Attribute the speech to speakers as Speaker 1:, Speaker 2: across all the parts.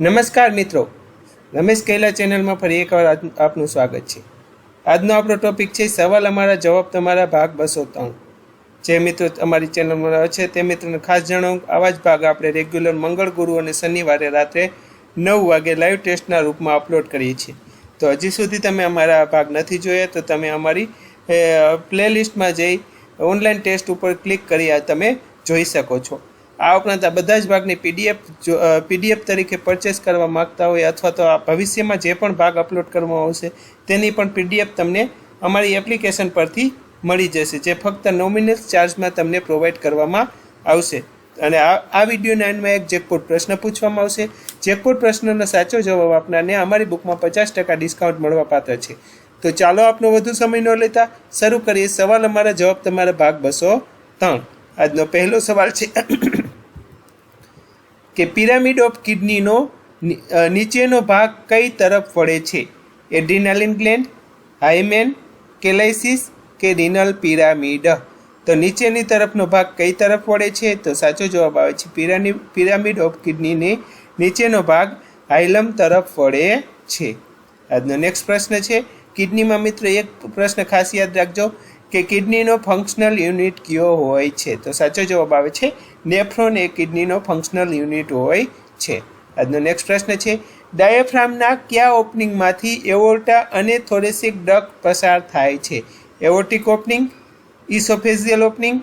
Speaker 1: નમસ્કાર મિત્રો. રમેશ કૈલા ચેનલમાં ફરી એકવાર આપનું સ્વાગત છે. આજનો આપણો ટોપિક છે, સવાલ અમારા જવાબ તમારા ભાગ બસો ત્રણ જે મિત્રો અમારી ચેનલમાં છે, તે મિત્રોને ખાસ જણાવું આવા જ ભાગ આપણે રેગ્યુલર મંગળ ગુરુ અને શનિવારે રાત્રે નવ વાગે લાઈવ ટેસ્ટના રૂપમાં અપલોડ કરીએ છીએ. તો હજી સુધી તમે અમારા ભાગ નથી જોયા, તો તમે અમારી પ્લેલિસ્ટમાં જઈ ઓનલાઈન ટેસ્ટ ઉપર ક્લિક કરી આ તમે જોઈ શકો છો. આ ઉપરાંત આ બધા જ ભાગની પીડીએફ પીડીએફ તરીકે પરચેસ કરવા માગતા હોય અથવા તો આ ભવિષ્યમાં જે પણ ભાગ અપલોડ કરવામાં આવશે, તેની પણ પીડીએફ તમને અમારી એપ્લિકેશન પરથી મળી જશે, જે ફક્ત નોમિનલ ચાર્જમાં તમને પ્રોવાઈડ કરવામાં આવશે. અને આ આ વિડીયોના એન્ડમાં એક જેકપોટ પ્રશ્ન પૂછવામાં આવશે. જેકપોટ પ્રશ્નનો સાચો જવાબ આપનારને અમારી બુકમાં પચાસ ટકા ડિસ્કાઉન્ટ મળવા પાત્ર છે. તો ચાલો આપનો વધુ સમય ન લેતા શરૂ કરીએ. સવાલ અમારા, જવાબ તમારા ભાગ બસો ત્રણ. આજનો પહેલો સવાલ છે. કે પિરામિડ ઓફ કિડનીનો નીચેનો ભાગ કઈ તરફ વળે છે? એડ્રીનાલિન ગ્લેન્ડ હાઇમેન કેલાઇસિસ કે રિનલ પિરામિડ? તો નીચેની તરફનો ભાગ કઈ તરફ વળે છે? તો સાચો જવાબ આવે છે પિરાની, પિરામિડ ઓફ કિડનીની નીચેનો ભાગ હાઇલમ તરફ વળે છે. આજનો નેક્સ્ટ પ્રશ્ન છે. કિડનીમાં મિત્ર એક પ્રશ્ન ખાસ યાદ રાખજો. કે કિડનીનો ફંક્શનલ યુનિટ કયો હોય છે? તો સાચો જવાબ આવે છે, નેફ્રોન એ કિડનીનો ફંક્શનલ યુનિટ હોય છે. આજનો નેક્સ્ટ પ્રશ્ન છે, ડાયાફ્રામના કયા ઓપનિંગમાંથી એવોર્ટા અને થોરેસિક ડક પસાર થાય છે? Aortic opening, oesophageal opening,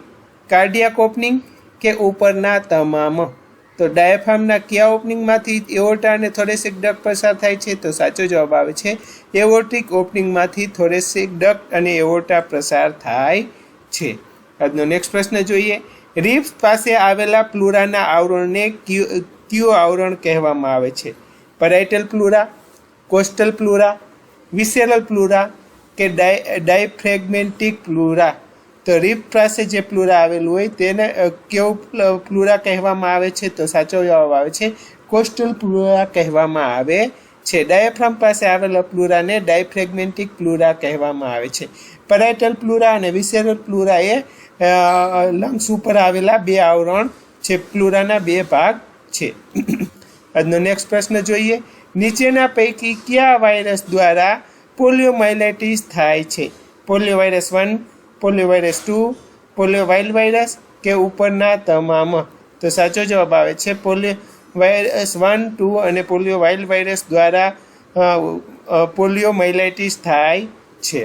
Speaker 1: cardiac opening કે ઉપરના તમામ? તો ડાયાફ્રામના કયા ઓપનિંગમાંથી એવોર્ટા અને થોરેસિક ડક પસાર થાય છે? તો સાચો જવાબ આવે છે એવોર્ટિક ઓપનિંગમાંથી થોરેસિક ડક અને એવોર્ટા પસાર થાય છે. આજનો નેક્સ્ટ પ્રશ્ન જોઈએ. રીફ પાસે આવેલા પ્લુરાના આવરણને ક્યુ ક્યુ આવરણ કહેવામાં આવે છે? પરાઇટલ પ્લુરા કોસ્ટલ પ્લુરા વિસેરલ પ્લુરા કે ડાય ડાયફ્રેગમેન્ટિક પ્લુરા તો રીફ પાસે જે પ્લુરા આવેલું હોય તેને કેવું પ્લુરા કહેવામાં આવે છે તો સાચો જવાબ આવે છે, કોસ્ટલ પ્લુરા કહેવામાં આવે છે. ડાયફ્રામ પાસે આવેલા પ્લુરાને ડાયફ્રેગમેન્ટિક પ્લુરા કહેવામાં આવે છે. પેરાઇટલ પ્લુરા અને વિસેરલ પ્લુરા એ લંગ્સ ઉપર આવેલા બે આવરણ છે. પ્લુરાના બે ભાગ છે. આજનો નેક્સ્ટ પ્રશ્ન જોઈએ. નીચેના પૈકી કયા વાયરસ દ્વારા પોલિયોમાયલાઇટીસ થાય છે? Polio virus one polio virus two polio wild virus કે ઉપરના તમામ. તો સાચો જવાબ આવે છે પોલિયો વાયરસ વન ટુ અને પોલિયો વાઇલ્ડ વાયરસ દ્વારા પોલિયો પોલિયોમાઇલાઇટિસ થાય છે.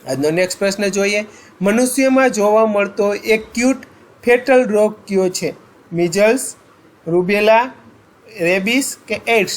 Speaker 1: આજનો નેક્સ્ટ પ્રશ્ન જોઈએ. મનુષ્યમાં જોવા મળતો એક ક્યુટ ફેટલ રોગ કયો છે? મિઝલ્સ રૂબેલા રેબિસ કે એડ્સ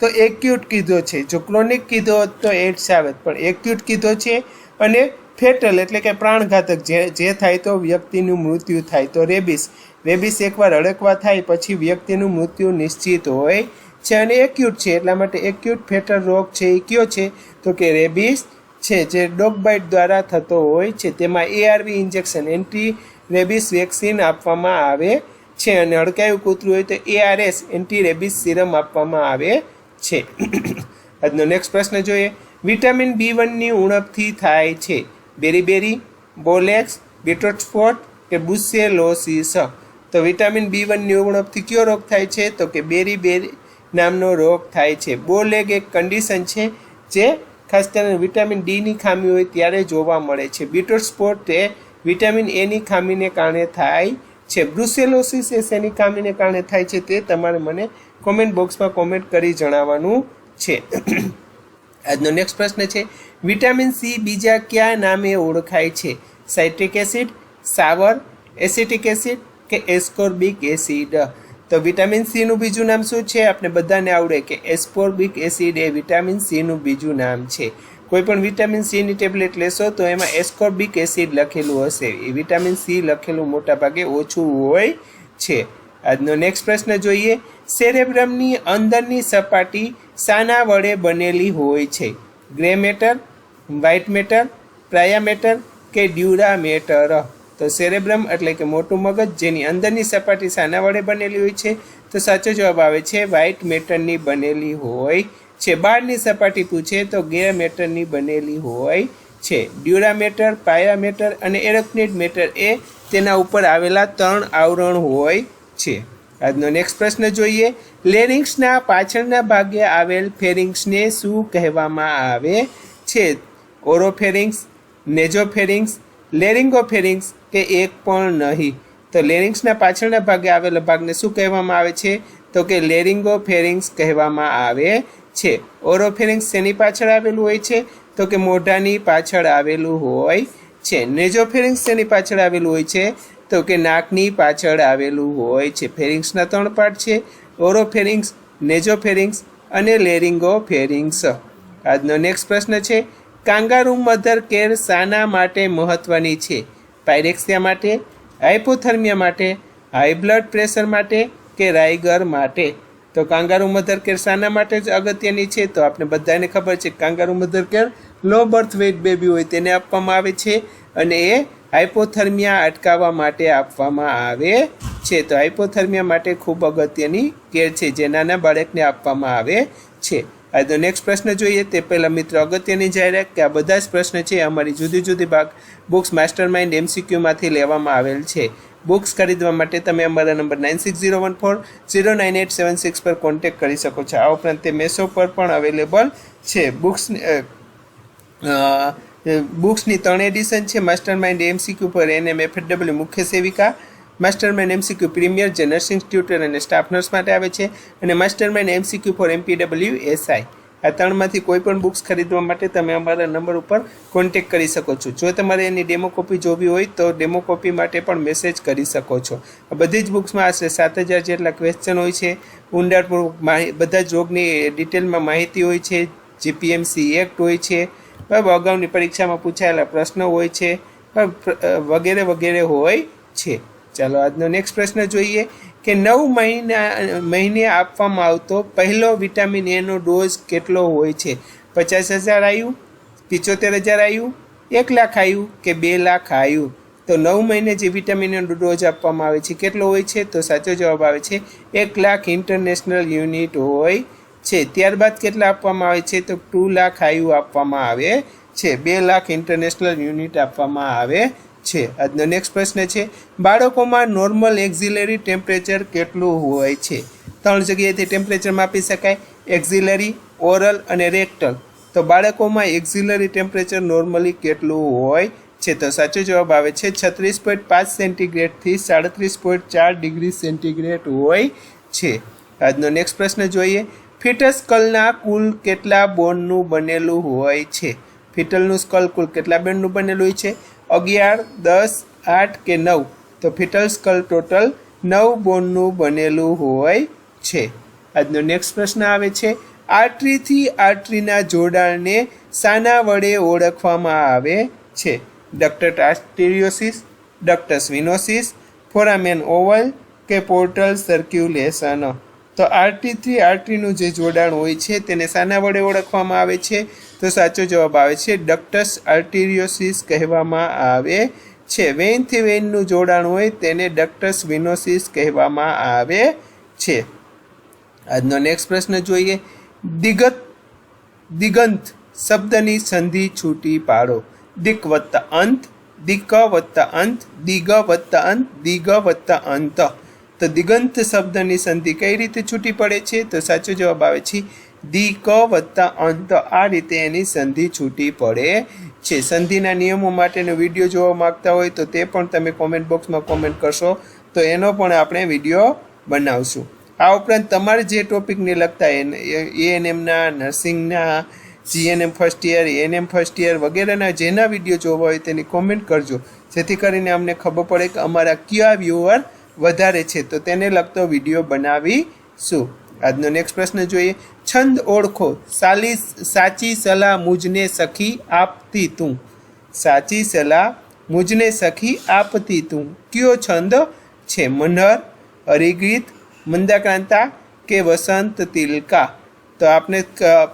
Speaker 1: તો એક્યુટ કીધો છે. જો ક્રોનિક કીધો તો એડ્સ આવે પણ એક્યુટ કીધો છે અને ફેટલ એટલે કે પ્રાણઘાતક. જે જે થાય તો વ્યક્તિનું મૃત્યુ થાય. તો રેબિસ. રેબિસ એકવાર અડકવા થાય પછી વ્યક્તિનું મૃત્યુ નિશ્ચિત હોય છે અને એક્યુટ છે. એટલા માટે એક્યુટ ફેટલ રોગ છે એ કયો છે? તો કે રેબિસ છે જે ડોગ બાઇટ દ્વારા થતો હોય છે. તેમાં ARV injection anti rabies vaccine આપવામાં આવે છે અને અડકાયું કૂતરું હોય તો એઆરએસ એન્ટી રેબિસ સિરમ આપવામાં આવે છે. આજનો નેક્સ્ટ પ્રશ્ન જોઈએ. વિટામિન બી વનની ઉણપથી થાય છે. બેરીબેરી, બોલેક્સ, બીટ્રોટ સ્પોટ કે બુસેલોસિસ. તો વિટામિન બી વનની ઉણપથી કયો રોગ થાય છે? તો કે બેરી બેરી નામનો રોગ થાય છે. બોલેગ એક કન્ડિશન છે જે ખાસ કરીને વિટામિન ડીની ખામી હોય ત્યારે જોવા મળે છે. બીટ્રોટ સ્પોટ એ વિટામિન એની ખામીને કારણે થાય છે. બ્રુસેલોસિસ એ શેની ખામીને કારણે થાય છે તે તમારે મને કોમેન્ટ બોક્સમાં કોમેન્ટ કરી જણાવવાનું છે. આજનો નેક્સ્ટ પ્રશ્ન છે વિટામિન સી બીજા કયા નામે ઓળખાય છે? સાઇટ્રિક એસિડ સાવર એસિટિક એસિડ કે એસ્કોર્બિક એસિડ તો વિટામિન સીનું બીજું નામ શું છે? આપણે બધાને આવડે કે એસ્કોર્બિક એસિડ એ વિટામિન સીનું બીજું નામ છે. કોઈ પણ વિટામિન સીની ટેબ્લેટ લેશો તો એમાં એસ્કોર્બિક એસિડ લખેલું હશે. એ વિટામિન સી લખેલું મોટા ભાગે ઓછું હોય છે. આજનો નેક્સ્ટ પ્રશ્ન જોઈએ. સેરેબ્રમની અંદરની સપાટી શાના વડે બનેલી હોય છે. Grey matter white matter pia mater કે ડ્યુરા મેટર તો સેરેબ્રમ એટલે કે મોટું મગજ જેની અંદરની સપાટી શાના વડે બનેલી હોય છે. તો સાચો જવાબ આવે છે વ્હાઇટ મેટરની બનેલી હોય છે. બહારની સપાટી પૂછે તો ગ્રે મેટરની બનેલી હોય છે. ડ્યુરા મેટર અને એરોક્નિડ મેટર એ તેના ઉપર આવેલા ત્રણ આવરણ હોય છે. આજનો નેક્સ્ટ પ્રશ્ન જોઈએ. લેરિંગ્સના પાછળના ભાગે આવેલ ફેરિંગ્સને શું કહેવામાં આવે છે? ઓરોફેરિંગ્સ નેજોફેરિંગ્સ લેરિંગોફેરિંગ્સ કે એક પણ નહીં? તો લેરિંગ્સના પાછળના ભાગે આવેલા ભાગને શું કહેવામાં આવે છે? તો કે લેરિંગોફેરિંગ્સ કહેવામાં આવે છે. ઓરોફેરિંગ્સ શેની પાછળ આવેલું હોય છે? તો કે મોઢાની પાછળ આવેલું હોય છે. નેજોફેરિંગ્સ શેની પાછળ આવેલું હોય છે? તો કે નાકની પાછળ આવેલું હોય છે. ફેરિંગ્સના ત્રણ પાર્ટ છે. ઓરોફેરિંગ્સ, નેઝોફેરિંગ્સ અને લેરિંગો ફેરિંગ્સ આજનો નેક્સ્ટ પ્રશ્ન છે, કાંગારૂ મધર કેર શાના માટે મહત્વની છે? પાયરેક્સિયા માટે હાઇપોથર્મિયા માટે, હાઈ બ્લડ પ્રેશર માટે કે રાઈગર માટે? તો કાંગારૂ મધર કેર શાના માટે જ અગત્યની છે. તો આપણે બધાને ખબર છે, kangaroo mother care low birth weight baby હોય તેને આપવામાં આવે છે. અને એ હાઇપોથર્મિયા અટકાવવા માટે આપવામાં આવે છે. તો હાઇપોથર્મિયા માટે ખૂબ અગત્યની કેર છે, જે નાના બાળકને આપવામાં આવે છે. આજનો નેક્સ્ટ પ્રશ્ન જોઈએ, તે પહેલાં મિત્રો અગત્યની જાહેરાત કે આ બધા જ પ્રશ્ન છે અમારી જુદી જુદી ભાગ બુક્સ માસ્ટર માઇન્ડ એમસીક્યુમાંથી લેવામાં આવેલ છે. બુક્સ ખરીદવા માટે તમે અમારા number nine six zero one four, zero nine eight seven six પર કોન્ટેક્ટ કરી શકો છો. આ ઉપરાંત તે મેસો પર પણ અવેલેબલ છે. બુક્સ બુક્સની ત્રણ એડિશન છે. માસ્ટર માઇન્ડ એમસીક્યુ પર એનએમ એફએડબલ્યુ મુખ્ય સેવિકા. માસ્ટર માઇન્ડ એમસીક્યુ પ્રીમિયર જે નર્સિંગ ટ્યુટર અને સ્ટાફ નર્સ માટે આવે છે અને master mind MCQ for MPW SI આ ત્રણમાંથી કોઈ પણ બુક્સ ખરીદવા માટે તમે અમારા નંબર ઉપર કોન્ટેક્ટ કરી શકો છો. જો તમારે એની ડેમો કોપી જોવી હોય તો ડેમો કોપી માટે પણ મેસેજ કરી શકો છો. આ બધી જ બુક્સમાં આશરે સાત હજાર જેટલા ક્વેશ્ચન હોય છે. ઊંડાણપૂર્વક બધા જ રોગની ડિટેલમાં માહિતી હોય છે. જીપીએમસી એક્ટ હોય છે. બરાબર અગાઉની પરીક્ષામાં પૂછાયેલા પ્રશ્નો હોય છે વગેરે વગેરે હોય છે. ચાલો આજનો નેક્સ્ટ પ્રશ્ન જોઈએ કે નવ મહિના, મહિને આપવામાં આવતો પહેલો વિટામિન એનો ડોઝ કેટલો હોય છે? પચાસ હજાર આવ્યું પિચોતેર હજાર આવ્યું એક લાખ આવ્યું કે બે લાખ આવ્યું તો નવ મહિને જે વિટામિન એનો ડોઝ આપવામાં આવે છે, કેટલો હોય છે? તો સાચો જવાબ આવે છે, એક લાખ ઇન્ટરનેશનલ યુનિટ હોય છે. ત્યારબાદ કેટલા આપવામાં આવે છે? તો ટુ લાખ આયુ આપવામાં આવે છે. બે લાખ ઇન્ટરનેશનલ યુનિટ આપવામાં આવે છે. આજનો નેક્સ્ટ પ્રશ્ન છે, બાળકોમાં નોર્મલ એક્ઝિલરી ટેમ્પરેચર કેટલું હોય છે? ત્રણ જગ્યાએથી ટેમ્પરેચર માપી શકાય. એક્ઝિલરી ઓરલ અને રેક્ટલ તો બાળકોમાં એક્ઝિલરી ટેમ્પરેચર નોર્મલી કેટલું હોય છે? તો સાચો જવાબ આવે છે, છત્રીસ પોઈન્ટ પાંચ સેન્ટીગ્રેડથી સાડત્રીસ પોઈન્ટ ચાર ડિગ્રી સેન્ટીગ્રેડ હોય છે. આજનો નેક્સ્ટ પ્રશ્ન જોઈએ. ફિટસ સ્કલના કુલ કેટલા બોન્ડનું બનેલું હોય છે? ફિટલનું સ્કલ કુલ કેટલા બેન્ડનું બનેલું હોય છે? અગિયાર, દસ, આઠ કે નવ? તો ફિટલ સ્કલ ટોટલ નવ બોન્ડનું બનેલું હોય છે. આજનો નેક્સ્ટ પ્રશ્ન આવે છે. આર્ટરીથી આર્ટરીના જોડાણને સાના વડે ઓળખવામાં આવે છે. Ductus arteriosus ductus venosus, foramen ovale કે પોર્ટલ સર્ક્યુલેશન? તો આરટી થ્રી આરટીનું જે જોડાણ હોય છે તેને શાના વડે ઓળખવામાં આવે છે? તો સાચો જવાબ આવે છે ડક્ટસ આર્ટિરિયોસિસ કહેવામાં આવે છે. વેનથી વેનનું જોડાણ હોય તેને ડક્ટસ વિનોસિસ કહેવામાં આવે છે. આજનો નેક્સ્ટ પ્રશ્ન જોઈએ. દિગત, દિગંત શબ્દની સંધિ છૂટી પાડો. દિક વત્તા અંત, દિક વત્તા અંત, દિગ વત્તા અંત, દિગ વત્તા અંત. તો દિગંત શબ્દની સંધિ કઈ રીતે છૂટી પડે છે? તો સાચો જવાબ આવે છે, દી ક વત્તા અંત આ રીતે એની સંધિ છૂટી પડે છે. સંધિના નિયમો માટેનો વીડિયો જોવા માંગતા હોય તો તે પણ તમે કોમેન્ટ બોક્સમાં કોમેન્ટ કરશો. તો એનો પણ આપણે વીડિયો બનાવશું. આ ઉપરાંત તમારે જે ટોપિકને લગતા એએનએમના નર્સિંગના GNM first year ANM first year વગેરેના જેના વીડિયો જોવા હોય તેની કોમેન્ટ કરજો. જેથી કરીને અમને ખબર પડે કે અમારા કયા વ્યુઅર વધારે છે, તો તેને લગતો વીડિયો બનાવીશું. આજનો નેક્સ્ટ પ્રશ્ન જોઈએ. છંદ ઓળખો. સાલી સાચી સલાહ મુજને સખી આપતી તું. સાચી સલાહ મુજને સખી આપતી તું. કયો છંદ છે? મનહર હરિગીત, મંદાક્રાંતા કે વસંત તિલકા? તો આપણે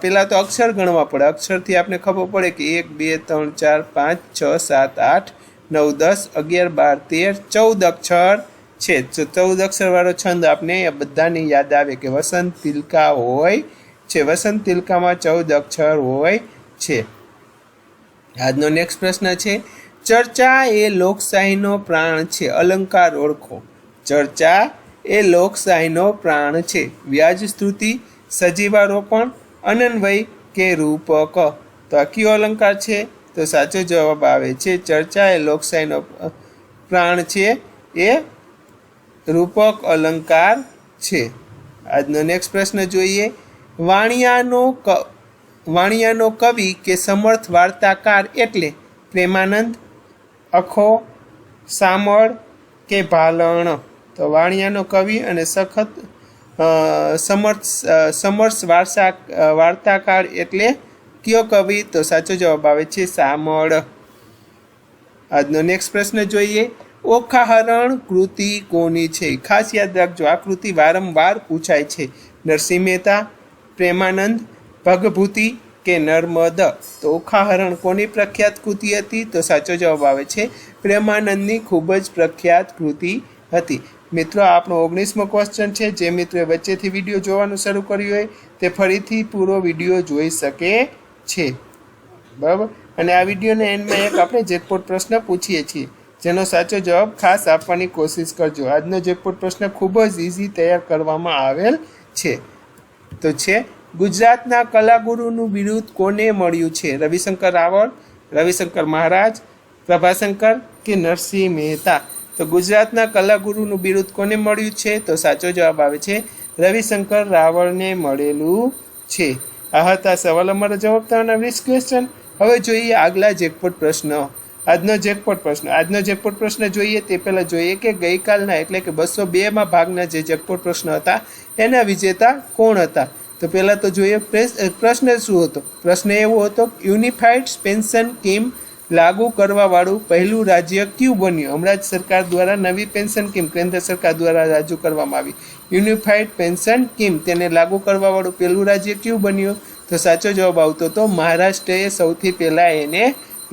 Speaker 1: પહેલાં તો અક્ષર ગણવા પડે. અક્ષરથી આપણે ખબર પડે કે એક, બે, ત્રણ, ચાર, પાંચ, છ, સાત, આઠ, નવ, દસ, અગિયાર, બાર, તેર, ચૌદ અક્ષર છે. તો ચૌદ અક્ષરવાળો છંદ આપણે બધાને યાદ આવે કે વસંત તિલકા હોય છે. વસંત તિલકામાં ચૌદ અક્ષર હોય છે. આજનો નેક્સ્ટ પ્રશ્ન છે, ચર્ચા એ લોકશાહીનો પ્રાણ છે. અલંકાર ઓળખો. ચર્ચા એ લોકશાહીનો પ્રાણ છે. વ્યાજ સ્તુતિ, સજીવારોપણ, અનન્વય કે રૂપક. તો આ કયો અલંકાર છે? તો સાચો જવાબ આવે છે, ચર્ચા એ લોકશાહીનો પ્રાણ છે. એ રૂપક અલંકાર છે. આજનો નેક્સ્ટ પ્રશ્ન જોઈએ. વાણિયાનો ક, વાણિયાનો કવિ કે સમર્થ વાર્તાકાર એટલે પ્રેમાનંદ, અખો, સામળ કે ભાલણ. તો વાણિયાનો કવિ અને સખત સમર્થ સમર્થ વારસા વાર્તાકાર એટલે કયો કવિ? તો સાચો જવાબ આવે છે સામળ. આજનો નેક્સ્ટ પ્રશ્ન જોઈએ. ઓખાહરણ કૃતિ કોની છે? ખાસ યાદ રાખજો, આ કૃતિ વારંવાર પૂછાય છે. નરસિંહ મહેતા, પ્રેમાનંદ, ભગભૂતિ કે નર્મદ? તો ઓખાહરણ કોની પ્રખ્યાત કૃતિ હતી? તો સાચો જવાબ આવે છે, પ્રેમાનંદની ખૂબ જ પ્રખ્યાત કૃતિ હતી. મિત્રો આપણો ઓગણીસમો ક્વેશ્ચન છે. જે મિત્રોએ વચ્ચેથી વીડિયો જોવાનું શરૂ કર્યું હોય, તે ફરીથી પૂરો વીડિયો જોઈ શકે છે. બરાબર? અને આ વિડીયોને એન્ડમાં એક આપણે જેકપોટ પ્રશ્ન પૂછીએ છીએ. જેનો સાચો જવાબ ખાસ આપવાની કોશિશ કરજો. આજનો જેકપોટ પ્રશ્ન ખૂબ જ ઇઝી તૈયાર કરવામાં આવેલ છે. તો છે, ગુજરાતના કલાગુરુનું બિરુદ કોને મળ્યું છે? રવિશંકર રાવળ, રવિશંકર મહારાજ, પ્રભાશંકર કે નરસિંહ મહેતા? તો ગુજરાતના કલાગુરુનું બિરુદ કોને મળ્યું છે? તો સાચો જવાબ આવે છે, રવિશંકર રાવળને મળેલું છે. આ હતા સવાલ અમારા જવાબ થવાના વીસ ક્વેશ્ચન હવે જોઈએ આગલા જેકપોટ પ્રશ્ન. આજનો જેકપોટ પ્રશ્ન. આજનો જેકપોટ પ્રશ્ન જોઈએ તે પહેલાં જોઈએ કે ગઈકાલના એટલે કે બસો બેમાં ભાગના જે જેકપોટ પ્રશ્ન હતા, એના વિજેતા કોણ હતા? તો પહેલાં તો જોઈએ પ્રશ્ન શું હતો? પ્રશ્ન એવો હતો યુનિફાઈડ પેન્શન સ્કીમ લાગુ કરવાવાળું પહેલું રાજ્ય કયું બન્યું? હમણાં જ સરકાર દ્વારા નવી પેન્શન સ્કીમ કેન્દ્ર સરકાર દ્વારા રજૂ કરવામાં આવી. યુનિફાઈડ પેન્શન સ્કીમ તેને લાગુ કરવાવાળું પહેલું રાજ્ય કયું બન્યું? તો સાચો જવાબ આવતો હતો મહારાષ્ટ્રએ સૌથી પહેલાં એને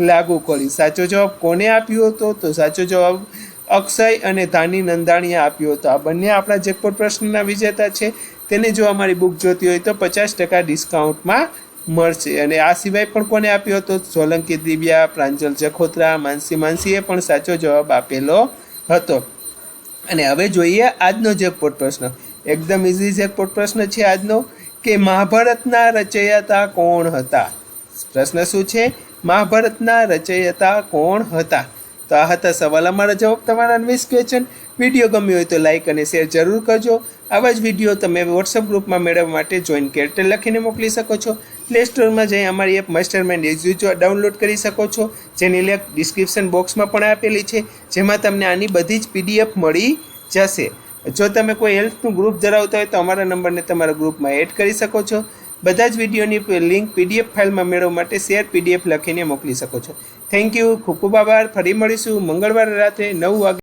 Speaker 1: લાગુ કરી. સાચો જવાબ કોને આપ્યો હતો? તો સાચો જવાબ અક્ષય અને ધાની નંદાણીએ આપ્યો હતો. આ બંને આપણા જેકપોટ પ્રશ્નના વિજેતા છે. તેને જો અમારી બુક જોતી હોય તો પચાસ ટકા ડિસ્કાઉન્ટમાં મળશે. અને આ સિવાય પણ કોને આપ્યો હતો? સોલંકી દિવ્યા, પ્રાંજલ જખોત્રા, માનસી માનસીએ પણ સાચો જવાબ આપેલો હતો. અને હવે જોઈએ આજનો જેકપોટ પ્રશ્ન. એકદમ ઇઝી જેકપોટ પ્રશ્ન છે આજનો કે મહાભારતના રચયતા કોણ હતા? પ્રશ્ન શું છે? મહાભારતના રચયિતા કોણ હતા? તો આ હતા સવાલ અમારા જવાબ તમારા વીસ ક્વેશ્ચન વીડિયો ગમ્યો હોય તો લાઇક અને શેર જરૂર કરજો. આવા જ વીડિયો તમે વોટ્સઅપ ગ્રુપમાં મેળવવા માટે જોઈન કેરેક્ટર લખીને મોકલી શકો છો. પ્લે સ્ટોરમાં જઈ અમારી એપ માસ્ટર માઇન્ડ ડાઉનલોડ કરી શકો છો. જેની લિંક ડિસ્ક્રિપ્શન બોક્સમાં પણ આપેલી છે. જેમાં તમને આની બધી જ પીડીએફ મળી જશે. જો તમે કોઈ હેલ્થનું ગ્રુપ ધરાવતા હોય તો અમારા નંબરને તમારા ગ્રુપમાં એડ કરી શકો છો. બધા જ વિડીયોની લિંક પીડીએફ ફાઇલમાં મેળવવા માટે શેર પીડીએફ લખીને મોકલી શકો છો. થેન્ક યુ ખૂબ ખૂબ આભાર. ફરી મળીશું મંગળવારે રાત્રે નવ વાગે